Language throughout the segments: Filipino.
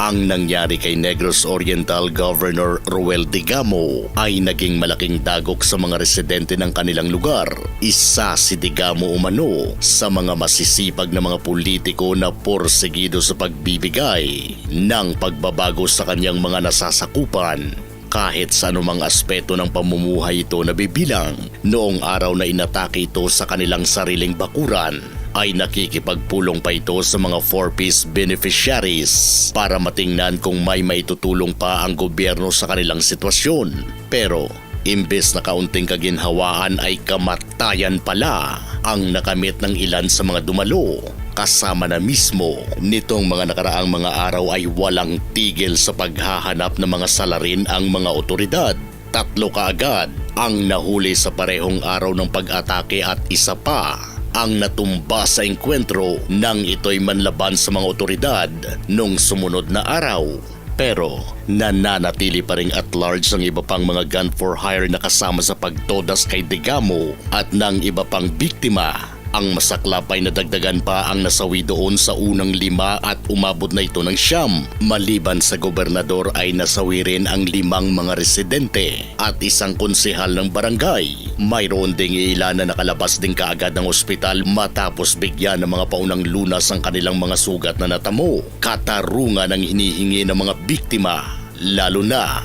Ang nangyari kay Negros Oriental Governor Ruel Digamo ay naging malaking dagok sa mga residente ng kanilang lugar. Isa si Digamo umano sa mga masisipag na mga politiko na porsigido sa pagbibigay ng pagbabago sa kanyang mga nasasakupan kahit sa anumang aspeto ng pamumuhay ito nabibilang noong araw na inatake ito sa kanilang sariling bakuran ay nakikipagpulong pa ito sa mga four-piece beneficiaries para matingnan kung may maitutulong pa ang gobyerno sa kanilang sitwasyon. Pero imbes na kaunting kaginhawaan ay kamatayan pala ang nakamit ng ilan sa mga dumalo kasama na mismo nitong mga nakaraang mga araw ay walang tigil sa paghahanap ng mga salarin ang mga otoridad. Tatlo kaagad ang nahuli sa parehong araw ng pag-atake at isa pa ang natumba sa engkwentro nang ito'y manlaban sa mga otoridad nung sumunod na araw. Pero nananatili pa rin at large ang iba pang mga gun for hire na kasama sa pagtodas kay Degamo at ng iba pang biktima. Ang masaklap ay nadagdagan pa ang nasawi doon sa unang lima at umabot na ito ng siyam. Maliban sa gobernador ay nasawi rin ang limang mga residente at isang konsehal ng barangay. Mayroon ding ilan na nakalabas din kaagad ng ospital matapos bigyan ng mga paunang lunas ang kanilang mga sugat na natamo. Katarungan ang hinihingi ng mga biktima, lalo na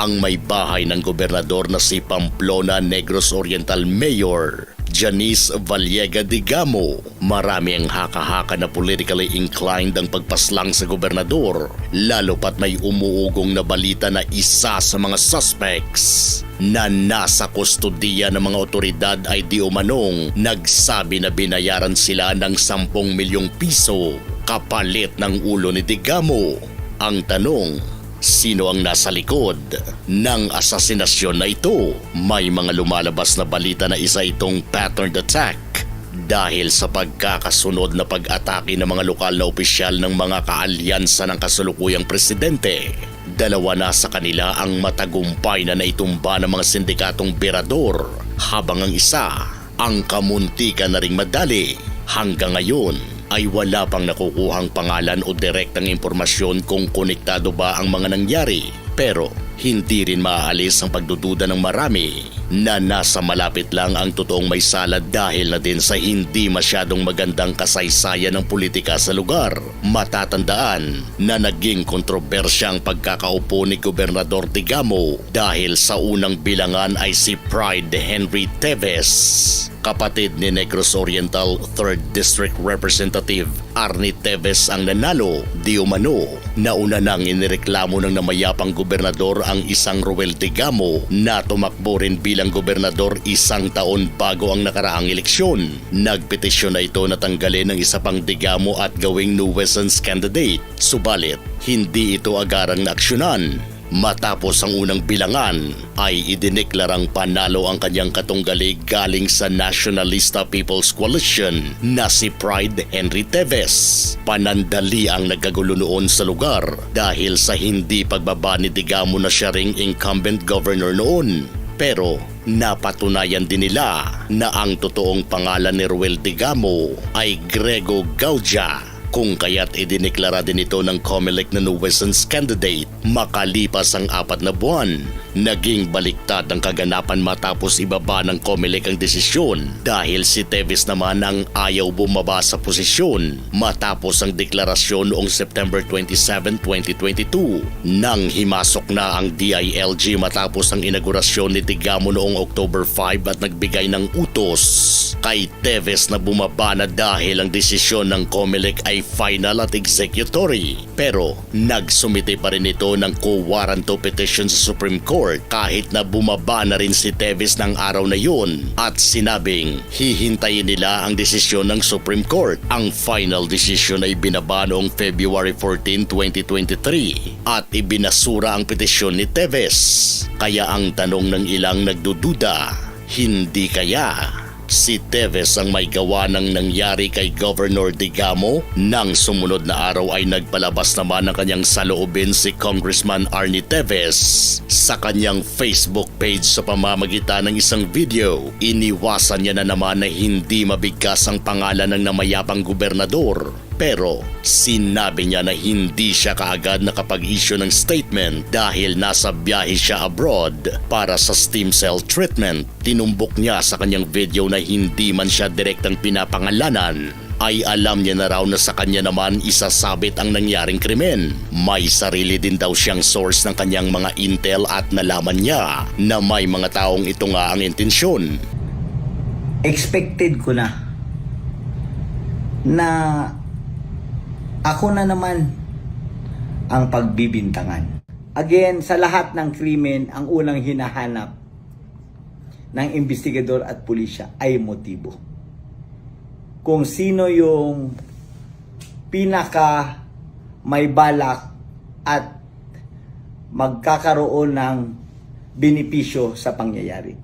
ang may bahay ng gobernador na si Pamplona Negros Oriental Mayor Janice Vallega Digamo. Marami ang haka-haka na politically inclined ang pagpaslang sa gobernador, lalo pat may umuugong na balita na isa sa mga suspects na nasa kustodiya ng mga otoridad ay di umanong nagsabi na binayaran sila ng 10 milyong piso kapalit ng ulo ni Digamo. Ang tanong, Sino ang nasa likod ng asasinasyon na ito? May mga lumalabas na balita na isa itong patterned attack dahil sa pagkakasunod na pag-atake ng mga lokal na opisyal ng mga kaalyansa ng kasalukuyang presidente. Dalawa na sa kanila ang matagumpay na naitumba ng mga sindikatong berador habang ang isa ang kamuntikan na ring madali. Hanggang ngayon ay wala pang nakukuhang pangalan o direktang impormasyon kung konektado ba ang mga nangyari. Pero hindi rin maaalis ang pagdududa ng marami na nasa malapit lang ang totoong may sala dahil na din sa hindi masyadong magandang kasaysayan ng politika sa lugar. Matatandaan na naging kontrobersya ang pagkakaupo ni Gobernador Digamo dahil sa unang bilangan ay si Pride Henry Teves kapatid ni Negros Oriental 3rd District Representative Arnie Teves ang nanalo di umano. Nauna nang inireklamo ng namayapang gobernador ang isang Ruel Digamo na tumakbo rin bilang gobernador isang taon bago ang nakaraang eleksyon. Nagpetisyon na ito na tanggalin ng isa pang Digamo at gawing nuisance candidate. Subalit, hindi ito agarang naaksyonan Matapos ang unang bilangan ay idineklarang panalo ang kanyang katunggali galing sa Nationalista People's Coalition na si Pride Henry Teves. Panandali ang nagkagulo noon sa lugar dahil sa hindi pagbaba ni Digamo na siya ring incumbent governor noon. Pero napatunayan din nila na ang totoong pangalan ni Ruel Digamo ay Grego Gaudia kung kaya't idineklara din ito ng COMELEC na nuisance candidate makalipas ang apat na buwan. Naging baliktad ang kaganapan matapos ibaba ng COMELEC ang desisyon dahil si Tevis naman ang ayaw bumaba sa posisyon matapos ang deklarasyon noong September 27, 2022 nang himasok na ang DILG matapos ang inaugurasyon ni Tigamo noong October 5 at nagbigay ng utos kay Teves na bumaba na dahil ang desisyon ng COMELEC ay final at executory. Pero nagsumite pa rin ito ng co-warranto petition sa Supreme Court kahit na bumaba na rin si Teves ng araw na yun at sinabing hihintayin nila ang desisyon ng Supreme Court. Ang final decision ay binaba noong February 14, 2023 at ibinasura ang petisyon ni Teves. Kaya ang tanong ng ilang nagdududa, hindi kaya Si Teves ang may gawa ng nangyari kay Governor Digamo nang sumunod na araw ay nagpalabas naman ng kanyang saloobin si Congressman Arnie Teves sa kanyang Facebook page sa pamamagitan ng isang video. Iniwasan niya na naman na hindi mabigkas ang pangalan ng namayapang gobernador pero sinabi niya na hindi siya kaagad nakapag-issue ng statement dahil nasa biyahe siya abroad para sa stem cell treatment. Tinumbok niya sa kanyang video na hindi man siya direktang pinapangalanan ay alam niya na raw na sa kanya naman isasabit ang nangyaring krimen. May sarili din daw siyang source ng kanyang mga intel at nalaman niya na may mga taong ito nga ang intensyon. expected ko na na ako na naman ang pagbibintangan. Again, sa lahat ng krimen, ang unang hinahanap ng investigador at pulisya ay motibo. Kung sino yung pinaka may balak at magkakaroon ng benepisyo sa pangyayari.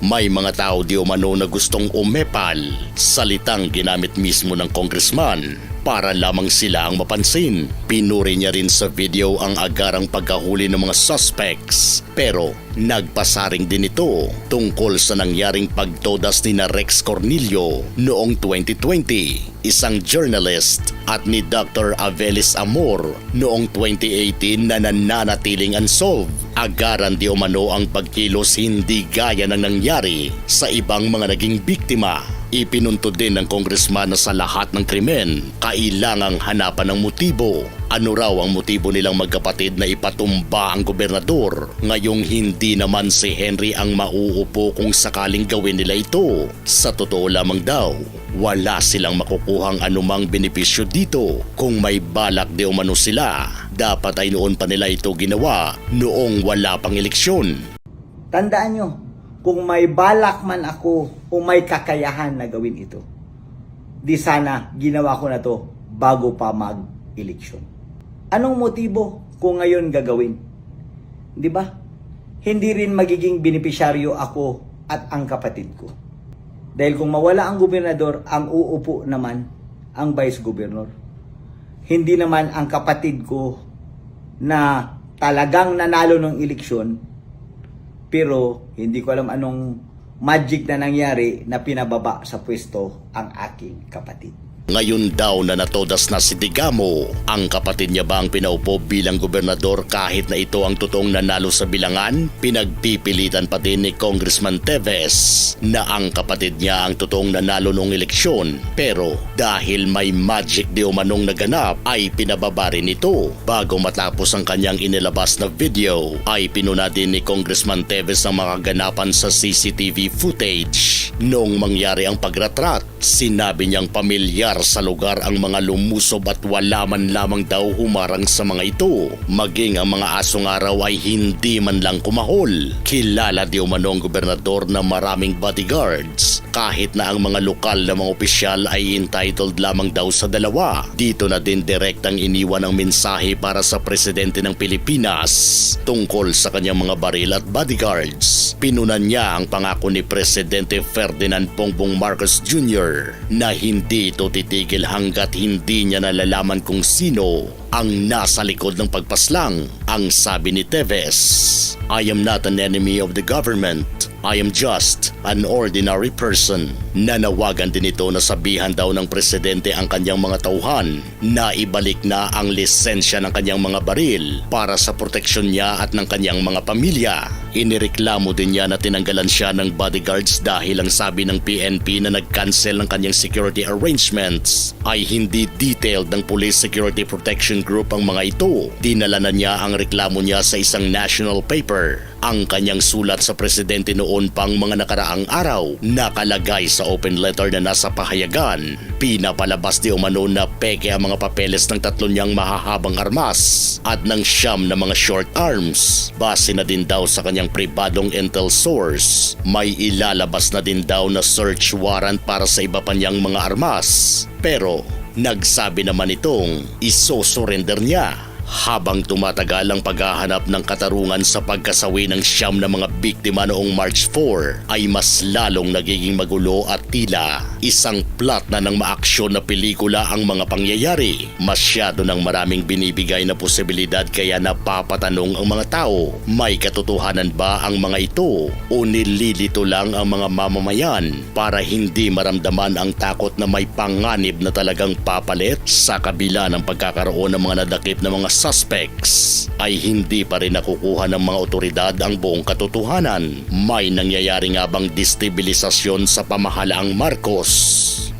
May mga tao di umano na gustong umepal, salitang ginamit mismo ng congressman para lamang sila ang mapansin. Pinuri niya rin sa video ang agarang pagkahuli ng mga suspects pero nagpasaring din ito tungkol sa nangyaring pagtodas ni na Rex Cornilio noong 2020, isang journalist at ni Dr. Avelis Amor noong 2018 na nananatiling unsolved. Agaran di umano ang pagkilos hindi gaya ng nangyari sa ibang mga naging biktima. Ipinuntod din ng congressman na sa lahat ng krimen, kailangang hanapan ng motibo. Ano raw ang motibo nilang magkapatid na ipatumba ang gobernador? Ngayong hindi naman si Henry ang mauupo kung sakaling gawin nila ito. Sa totoo lamang daw, wala silang makukuhang anumang benepisyo dito kung may balak di umano sila. Dapat ay noon pa nila ito ginawa noong wala pang eleksyon. Tandaan nyo, kung may balak man ako o may kakayahan na gawin ito, di sana ginawa ko na to bago pa mag-eleksyon. Anong motibo kung ngayon gagawin? Di ba? Hindi rin magiging benepisyaryo ako at ang kapatid ko. Dahil kung mawala ang gobernador, ang uupo naman ang vice governor. Hindi naman ang kapatid ko na talagang nanalo ng eleksyon pero hindi ko alam anong magic na nangyari na pinababa sa pwesto ang aking kapatid. Ngayon daw na natodas na si Digamo, ang kapatid niya ba ang pinaupo bilang gobernador kahit na ito ang totoong nanalo sa bilangan? Pinagpipilitan pa din ni Congressman Teves na ang kapatid niya ang totoong nanalo noong eleksyon. Pero dahil may magic di umanong naganap ay pinababa rin ito. Bago matapos ang kanyang inilabas na video ay pinuna din ni Congressman Teves ang mga ganapan sa CCTV footage. Noong mangyari ang pagratrat, sinabi niyang pamilyar sa lugar ang mga lumusob at wala man lamang daw humarang sa mga ito. Maging ang mga asong araw ay hindi man lang kumahol. Kilala di umano ang gobernador na maraming bodyguards kahit na ang mga lokal na mga opisyal ay entitled lamang daw sa dalawa. Dito na din direktang iniwan ang mensahe para sa presidente ng Pilipinas tungkol sa kanyang mga baril at bodyguards. Pinunan niya ang pangako ni Presidente Ferdinand Bongbong Marcos Jr. na hindi ito titigil hanggat hindi niya nalalaman kung sino ang nasa likod ng pagpaslang. Ang sabi ni Teves, I am not an enemy of the government. I am just an ordinary person. Nanawagan din ito na sabihan daw ng presidente ang kanyang mga tauhan na ibalik na ang lisensya ng kanyang mga baril para sa proteksyon niya at ng kanyang mga pamilya. Inireklamo din niya na tinanggalan siya ng bodyguards dahil ang sabi ng PNP na nag-cancel ng kanyang security arrangements ay hindi detailed ng Police Security Protection Group ang mga ito. Dinala na niya ang reklamo niya sa isang national paper. Ang kanyang sulat sa presidente noon pang mga nakaraang araw nakalagay sa open letter na nasa pahayagan. Pinapalabas di umano na peke ang mga papeles ng tatlo niyang mahahabang armas at ng siyam na mga short arms. Base na din daw sa kanyang pribadong intel source, may ilalabas na din daw na search warrant para sa iba pa niyang mga armas. Pero nagsabi naman itong isosurrender niya Habang tumatagal ang paghahanap ng katarungan sa pagkasawi ng siyam na mga biktima noong March 4 ay mas lalong nagiging magulo at tila isang plot na ng maaksyon na pelikula ang mga pangyayari. Masyado ng maraming binibigay na posibilidad kaya napapatanong ang mga tao, may katotohanan ba ang mga ito o nililito lang ang mga mamamayan para hindi maramdaman ang takot na may panganib na talagang papalit sa kabila ng pagkakaroon ng mga nadakip na mga suspects ay hindi pa rin nakukuha ng mga otoridad ang buong katotohanan. May nangyayari nga bang destabilisasyon sa pamahalaang Marcos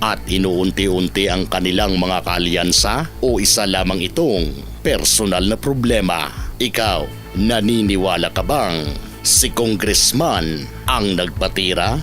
at inuunti-unti ang kanilang mga kaalyansa o isa lamang itong personal na problema. Ikaw, naniniwala ka bang si congressman ang nagpatira?